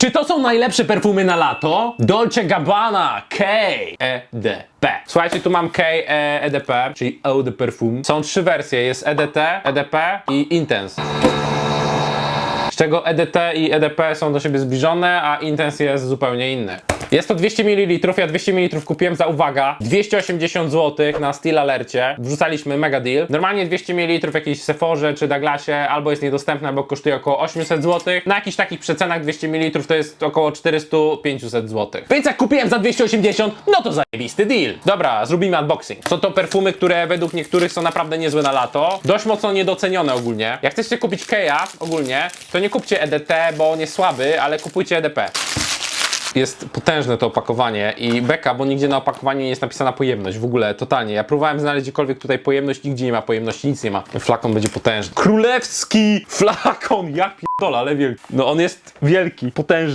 Czy to są najlepsze perfumy na lato? Dolce Gabbana K EDP. Słuchajcie, tu mam K e, EDP, czyli Eau de. Są trzy wersje, jest EDT, EDP i Intense. Z czego EDT i EDP są do siebie zbliżone, a Intense jest zupełnie inny. Jest to 200 ml, ja 200 ml kupiłem za, uwaga, 280 zł na Steel Alercie. Wrzucaliśmy mega deal. Normalnie 200 ml w jakiejś Sephorze czy Douglasie albo jest niedostępne, bo kosztuje około 800 zł. Na jakichś takich przecenach 200 ml to jest około 400-500 zł. Więc jak kupiłem za 280, no to zajebisty deal. Dobra, zrobimy unboxing. Są to perfumy, które według niektórych są naprawdę niezłe na lato. Dość mocno niedocenione ogólnie. Jak chcecie kupić Keja ogólnie, to nie kupcie EDT, bo on jest słaby, ale kupujcie EDP. Jest potężne to opakowanie i beka, bo nigdzie na opakowaniu nie jest napisana pojemność. W ogóle, totalnie. Ja próbowałem znaleźć gdziekolwiek tutaj pojemność, nigdzie nie ma pojemności, nic nie ma. Flakon będzie potężny. Królewski flakon! Ja pierdolę, ale wielki. No on jest wielki, potężny.